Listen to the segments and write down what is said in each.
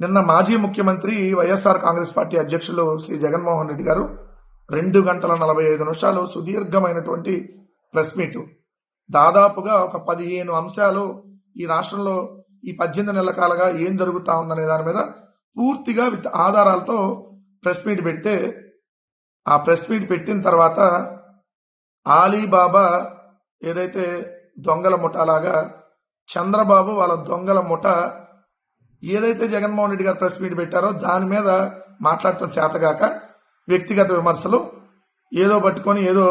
నిన్న మాజీ ముఖ్యమంత్రి వైఎస్ఆర్ కాంగ్రెస్ పార్టీ అధ్యక్షులు శ్రీ జగన్మోహన్ రెడ్డి గారు రెండు గంటల నలభై ఐదు నిమిషాలు సుదీర్ఘమైనటువంటి ప్రెస్ మీట్. దాదాపుగా ఒక పదిహేను అంశాలు ఈ రాష్ట్రంలో ఈ పద్దెనిమిది నెలల కాలంగా ఏం జరుగుతా ఉందనే దాని మీద పూర్తిగా విత్ ఆధారాలతో ప్రెస్ మీట్ పెడితే ఆ ప్రెస్ మీట్ పెట్టిన తర్వాత ఆలీబాబా ఏదైతే దొంగల ముఠాలాగా చంద్రబాబు వాళ్ళ దొంగల ముఠ ఏదైతే జగన్మోహన్ రెడ్డి గారు ప్రెస్ మీట్ పెట్టారో దాని మీద మాట్లాడటం చేతగాక వ్యక్తిగత విమర్శలు ఏదో పట్టుకొని ఏదో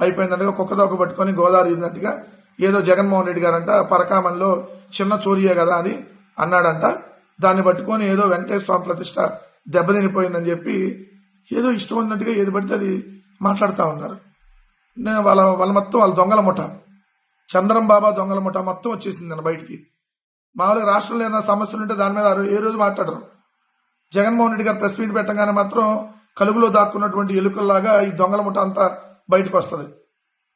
అయిపోయిందంటే కుక్కదోక పట్టుకొని గోదావరి ఇదినట్టుగా ఏదో జగన్మోహన్ రెడ్డి గారంట పరకామంలో చిన్న చోరియే కదా అని అన్నాడంట. దాన్ని పట్టుకొని ఏదో వెంకటేశ్వర స్వామి ప్రతిష్ట దెబ్బతినిపోయిందని చెప్పి ఏదో ఇష్టం ఉన్నట్టుగా ఏది పడితే అది మాట్లాడుతూ ఉన్నారు. నేను వాళ్ళ వాళ్ళ మొత్తం వాళ్ళ దొంగల ముఠ. చంద్రం బాబా దొంగల ముఠ మొత్తం వచ్చేసింది బయటికి. మామూలుగా రాష్ట్రంలో ఏదైనా సమస్యలు ఉంటే దాని మీద ఏ రోజు మాట్లాడరు. జగన్మోహన్ రెడ్డి గారు ప్రెస్ మీట్ పెట్టగానే మాత్రం కలుగులో దాక్కున్నటువంటి ఎలుకల్లాగా ఈ దొంగల ముఠ అంతా బయటకు వస్తుంది.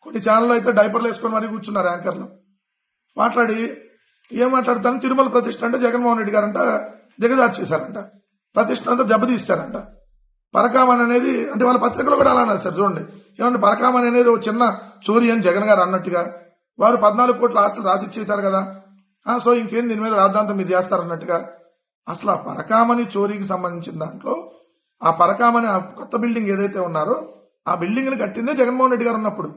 కొన్ని ఛానల్లో అయితే డైపర్లు వేసుకొని మరీ కూర్చున్నారు యాంకర్లు. మాట్లాడి ఏం మాట్లాడతాను తిరుమల ప్రతిష్ట అంటే జగన్మోహన్ రెడ్డి గారంట దిగజార్చేశారంట. ప్రతిష్ట అంతా దెబ్బతీశారంట పరకామన్ అనేది అంటే వాళ్ళ పత్రికలో కూడా అలా అన్నారు సార్ చూడండి. ఏమంటే పరకామన్ అనేది ఒక చిన్న చోరీ అని జగన్ గారు అన్నట్టుగా. వారు పద్నాలుగు కోట్ల ఆస్తులు రాసిచ్చేశారు కదా. సో ఇంకేం దీని మీద రాద్దాంతం మీరు చేస్తారన్నట్టుగా అసలు ఆ పరకామని చోరీకి సంబంధించిన దాంట్లో ఆ పరకామని ఆ కొత్త బిల్డింగ్ ఏదైతే ఉన్నారో ఆ బిల్డింగ్ని కట్టిందే జగన్మోహన్ రెడ్డి గారు ఉన్నప్పుడు.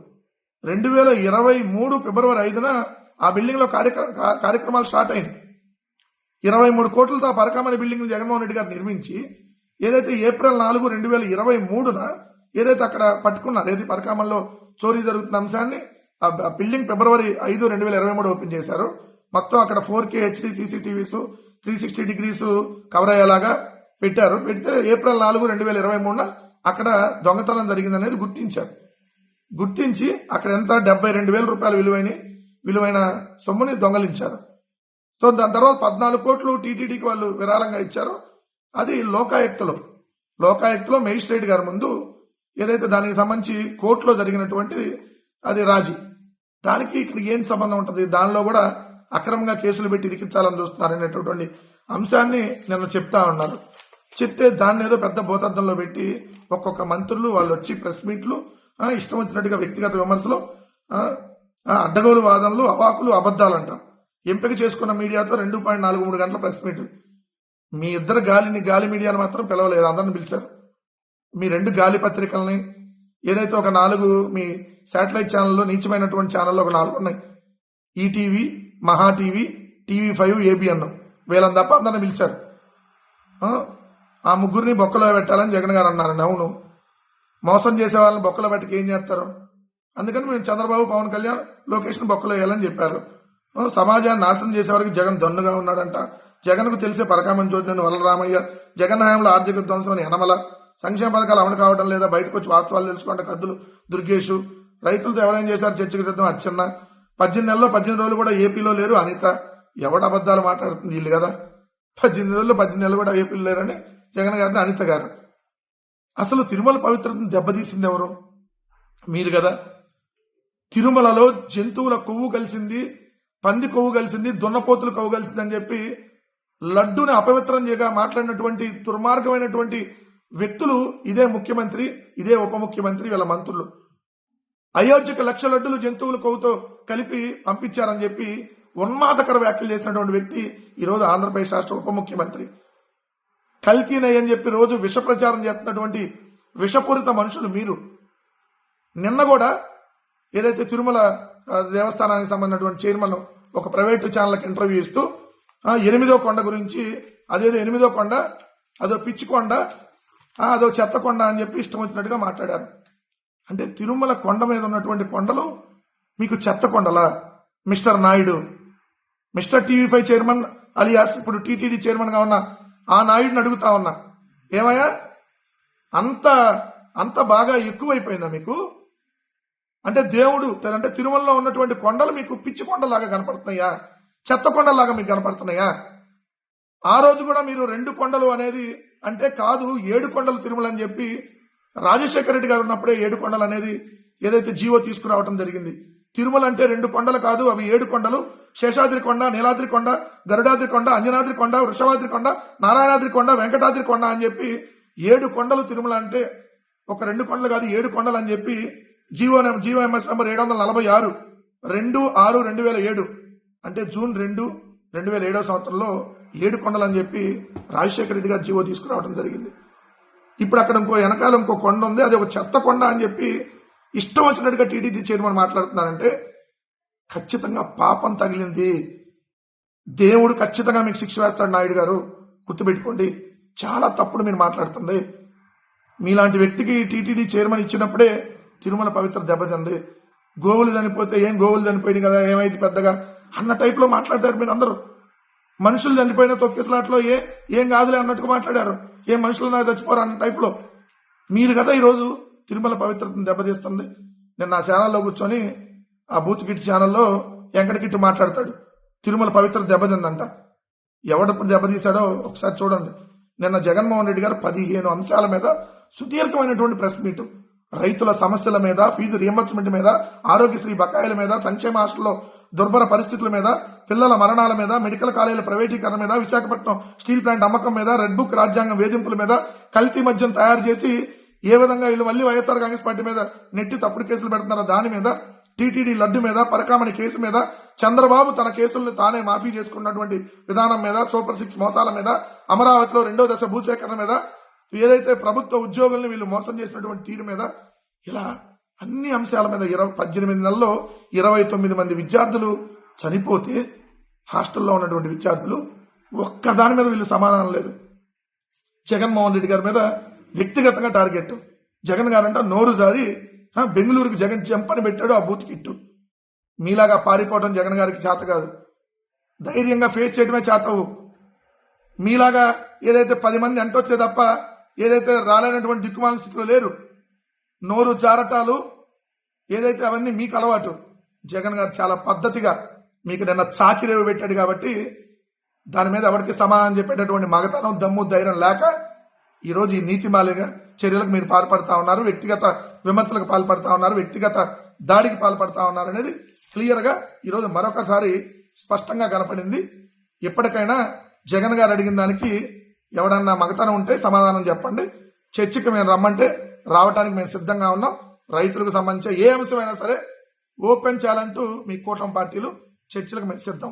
రెండు వేల ఇరవై మూడు ఫిబ్రవరి ఐదున ఆ బిల్డింగ్లో కార్యక్రమాలు స్టార్ట్ అయినాయి. ఇరవై మూడు కోట్లతో ఆ పరకామని బిల్డింగ్ జగన్మోహన్ రెడ్డి గారు నిర్మించి ఏదైతే ఏప్రిల్ నాలుగు రెండు వేల ఇరవై మూడున ఏదైతే అక్కడ పట్టుకున్నారు ఏది పరకామంలో చోరీ జరుగుతున్న అంశాన్ని ఆ బిల్డింగ్ ఫిబ్రవరి ఐదు రెండు వేల ఇరవై మూడు ఓపెన్ చేశారు మొత్తం అక్కడ four K HD CCTVs three sixty degrees cover అయ్యేలాగా పెట్టారు. పెడితే ఏప్రిల్ నాలుగు రెండు వేల ఇరవై మూడున అక్కడ దొంగతనం జరిగిందనేది గుర్తించారు. గుర్తించి అక్కడ ఎంత? డెబ్బై రెండు వేల రూపాయల విలువైన విలువైన సొమ్ముని దొంగలించారు. సో దాని తర్వాత పద్నాలుగు కోట్లు టీటీడీకి వాళ్ళు విరాళంగా ఇచ్చారు. అది లోకాయుక్తలో. లోకాయుక్తలో మెజిస్ట్రేట్ గారి ముందు ఏదైతే దానికి సంబంధించి కోర్టులో జరిగినటువంటి అది రాజీ. దానికి ఇక్కడ ఏం సంబంధం ఉంటుంది? దానిలో కూడా అక్రమంగా కేసులు పెట్టి ఇరికించాలని చూస్తున్నారనేటటువంటి అంశాన్ని నిన్న చెప్తా ఉన్నారు. చెప్తే దాన్ని ఏదో పెద్ద భూతద్దంలో పెట్టి ఒక్కొక్క మంత్రులు వాళ్ళు వచ్చి ప్రెస్ మీట్లు ఇష్టం వచ్చినట్టుగా వ్యక్తిగత విమర్శలు అడ్డగోలు వాదనలు అవాకులు అబద్దాలంట ఎంపిక చేసుకున్న మీడియాతో రెండు పాయింట్ నాలుగు మూడు గంటల ప్రెస్ మీట్. మీ ఇద్దరు గాలిని గాలి మీడియాను మాత్రం పిలవలేదు అందరిని పిలిచారు. మీ రెండు గాలి పత్రికల్ని ఏదైతే ఒక నాలుగు మీ శాటిలైట్ ఛానల్లో నీచమైనటువంటి ఛానల్లో ఒక నాలుగు ఉన్నాయి. ఈటీవీ మహా టీవీ టీవీ ఫైవ్ ఏబిఎన్ వీళ్ళని తప్ప అందరిని పిలిచారు. ఆ? ముగ్గురిని బొక్కలో పెట్టాలని జగన్ గారు అన్నారండి అవును. మోసం చేసే వాళ్ళని బొక్కలో పెట్టి ఏం చేస్తారు? అందుకని మేము చంద్రబాబు పవన్ కళ్యాణ్ లొకేషన్ బొక్కలో వేయాలని చెప్పారు. సమాజాన్ని నాశనం చేసేవారికి జగన్ దన్నుగా ఉన్నాడంట. జగన్కు తెలిసే పరకామని చూద్దని వలరామయ్య జగన్ హయాంలో ఆర్థిక ధ్వంసం ఎనమల. సంక్షేమ పథకాలు అమలు కావడం లేదా బయటకు వచ్చి వాస్తవాలు తెలుసుకుంటే కద్దులు దుర్గేషు. రైతులతో ఎవరైనా చేశారు? చర్చకు సిద్ధం అచ్చన్న. పద్దెనిమిది నెలలో పద్దెనిమిది రోజులు కూడా ఏపీలో లేరు. అనిత ఎవడ అబద్దాలు మాట్లాడుతుంది వీళ్ళు కదా? పద్దెనిమిది రోజుల్లో పద్దెనిమిది నెలలు కూడా ఏపీలో లేరని జగన్ గారిని అనిత గారు. అసలు తిరుమల పవిత్రతను దెబ్బతీసింది ఎవరు? మీరు కదా. తిరుమలలో జంతువుల కొవ్వు కలిసింది పంది కొవ్వు కలిసింది దున్నపోతులు కొవ్వు కలిసింది అని చెప్పి లడ్డూని అపవిత్రం చేయగా మాట్లాడినటువంటి దుర్మార్గమైనటువంటి వ్యక్తులు ఇదే ముఖ్యమంత్రి ఇదే ఉప ముఖ్యమంత్రి వీళ్ళ మంత్రులు. అయోధ్యకు లక్ష లడ్డులు జంతువుల కొవ్వుతో కలిపి పంపించారని చెప్పి ఉన్మాదకర వ్యాఖ్యలు చేసినటువంటి వ్యక్తి ఈరోజు ఆంధ్రప్రదేశ్ రాష్ట్ర ఉప ముఖ్యమంత్రి. కల్తీనయ్య అని చెప్పి రోజు విష ప్రచారం చేస్తున్నటువంటి విషపూరిత మనుషులు మీరు. నిన్న కూడా ఏదైతే తిరుమల దేవస్థానానికి సంబంధించినటువంటి చైర్మన్ ఒక ప్రైవేటు ఛానల్కి ఇంటర్వ్యూ ఇస్తూ ఎనిమిదో కొండ గురించి అదేదో ఎనిమిదో కొండ అదో పిచ్చి కొండ అదో చెత్త కొండ అని చెప్పి ఇష్టం వచ్చినట్టుగా మాట్లాడారు. అంటే తిరుమల కొండ మీద ఉన్నటువంటి కొండలు మీకు చెత్త కొండలా? Mister Naidu. Mister TV five chairman alias ఇప్పుడు టీటీడీ చైర్మన్గా ఉన్న ఆ నాయుడిని అడుగుతా ఉన్నా. ఏమయ్యా? అంత అంత బాగా ఎక్కువైపోయిందా మీకు? అంటే దేవుడు అంటే తిరుమలలో ఉన్నటువంటి కొండలు మీకు పిచ్చి కొండలాగా కనపడుతున్నాయా? చెత్త కొండలాగా మీకు కనపడుతున్నాయా? ఆ రోజు కూడా మీరు రెండు కొండలు అనేది అంటే కాదు ఏడు కొండలు తిరుమల అని చెప్పి రాజశేఖర రెడ్డి గారు ఉన్నప్పుడే ఏడు కొండలు అనేది ఏదైతే జీవో తీసుకురావటం జరిగింది. తిరుమల అంటే రెండు కొండలు కాదు అవి ఏడు కొండలు. శేషాద్రి కొండ నీలాద్రి కొండ గరుడాద్రి కొండ అంజనాద్రి కొండ వృషభాద్రి కొండ నారాయణాద్రి కొండ వెంకటాద్రి కొండ అని చెప్పి ఏడు కొండలు తిరుమల అంటే ఒక రెండు కొండలు కాదు ఏడు కొండలు అని చెప్పి జీవో జీవో ఎంఎస్ నెంబర్ ఏడు వందల నలభై ఆరు రెండు ఆరు రెండు వేల ఏడు అంటే జూన్ రెండు రెండు వేల ఏడవ సంవత్సరంలో ఏడు కొండలు అని చెప్పి రాజశేఖర రెడ్డి గారు జీవో తీసుకురావడం జరిగింది. ఇప్పుడు అక్కడ ఇంకో వెనకాల ఇంకో కొండ ఉంది అది ఒక చెత్త కొండ అని చెప్పి ఇష్టం వచ్చినట్టుగా టీడీపీ చైర్మన్ మాట్లాడుతున్నారంటే ఖచ్చితంగా పాపం తగిలింది. దేవుడు ఖచ్చితంగా మీకు శిక్ష వేస్తాడు నాయుడు గారు. గుర్తుపెట్టుకోండి చాలా తప్పుడు మీరు మాట్లాడుతుంది. మీలాంటి వ్యక్తికి టీటీడీ చైర్మన్ ఇచ్చినప్పుడే తిరుమల పవిత్ర దెబ్బతింది గోవులు చనిపోతే ఏం గోవులు చనిపోయింది కదా ఏమైంది పెద్దగా? అన్న టైప్లో మాట్లాడారు మీరు అందరూ. మనుషులు చనిపోయిన తొక్కిసలాట్లో ఏ ఏం కాదులే అన్నట్టుగా మాట్లాడారు. ఏ మనుషులు నాకు చచ్చిపోరు అన్న టైప్లో మీరు కదా ఈరోజు తిరుమల పవిత్రతను దెబ్బతీస్తుంది. నేను నా ఛానల్లో కూర్చొని ఆ బూత్ కిట్ ఛానల్లో వెంకటకిట్టు మాట్లాడతాడు. తిరుమల పవిత్ర దెబ్బతిందంట. ఎవడప్పుడు దెబ్బతీశాడో ఒకసారి చూడండి. నిన్న జగన్మోహన్ రెడ్డి గారు పదిహేను అంశాల మీద సుదీర్ఘమైనటువంటి ప్రెస్ మీట్. రైతుల సమస్యల మీద ఫీజు రియంబర్స్మెంట్ మీద ఆరోగ్యశ్రీ బకాయిల మీద సంక్షేమ హాస్టల్లో దుర్భర పరిస్థితుల మీద పిల్లల మరణాల మీద మెడికల్ కాలేజీల ప్రైవేటీకరణ మీద విశాఖపట్నం స్టీల్ ప్లాంట్ అమ్మకం మీద రెడ్ బుక్ రాజ్యాంగం వేధింపుల మీద కల్తీ మద్యం తయారు చేసి ఏ విధంగా వీళ్ళు మళ్ళీ వైఎస్ఆర్ కాంగ్రెస్ పార్టీ మీద నెట్టి తప్పుడు కేసులు పెడుతున్నారో దాని మీద టీటీడీ లడ్డు మీద పరకామణి కేసు మీద చంద్రబాబు తన కేసులను తానే మాఫీ చేసుకున్నటువంటి విధానం మీద సూపర్ సిక్స్ మోసాల మీద అమరావతిలో రెండో దశ భూసేకరణ మీద ఏదైతే ప్రభుత్వ ఉద్యోగుల్ని వీళ్ళు మోసం చేసినటువంటి తీరు మీద ఇలా అన్ని అంశాల మీద ఇరవై పద్దెనిమిది నెలల్లో ఇరవై తొమ్మిది మంది విద్యార్థులు చనిపోతే హాస్టల్లో ఉన్నటువంటి విద్యార్థులు ఒక్కదాని మీద వీళ్ళు సమాధానం లేదు. జగన్మోహన్ రెడ్డి గారి మీద వ్యక్తిగతంగా టార్గెట్. జగన్ గారంట నోరు జారి బెంగళూరుకి జగన్ చెంపని పెట్టాడు ఆ బూత్ కిట్టు. మీలాగా పారిపోవడం జగన్ గారికి చేత కాదు. ధైర్యంగా ఫేస్ చేయడమే చేతవు. మీలాగా ఏదైతే పది మంది అంటొచ్చే తప్ప ఏదైతే రాలేనటువంటి దిక్కుమాల స్థితిలో లేరు నోరు జారటాలు ఏదైతే అవన్నీ మీకు అలవాటు జగన్ గారు చాలా పద్ధతిగా మీకు నిన్న చాకిరేవి పెట్టాడు కాబట్టి దాని మీద ఎవరికి సమాధానం చెప్పేటటువంటి మగతనం దమ్ము ధైర్యం లేక ఈరోజు ఈ నీతిమాలిక చర్యలకు మీరు పాల్పడతా ఉన్నారు వ్యక్తిగత విమర్శలకు పాల్పడతా ఉన్నారు వ్యక్తిగత దాడికి పాల్పడతా ఉన్నారు అనేది క్లియర్గా ఈరోజు మరొకసారి స్పష్టంగా కనపడింది. ఎప్పటికైనా జగన్ గారు అడిగిన దానికి ఎవడన్నా మగతనం ఉంటే సమాధానం చెప్పండి. చర్చకు మేము రమ్మంటే రావడానికి మేము సిద్ధంగా ఉన్నాం. రైతులకు సంబంధించిన ఏ అంశమైనా సరే ఓపెన్ చేయాలంటూ మీ కూటమి పార్టీలు చర్చలకు మేము సిద్ధం.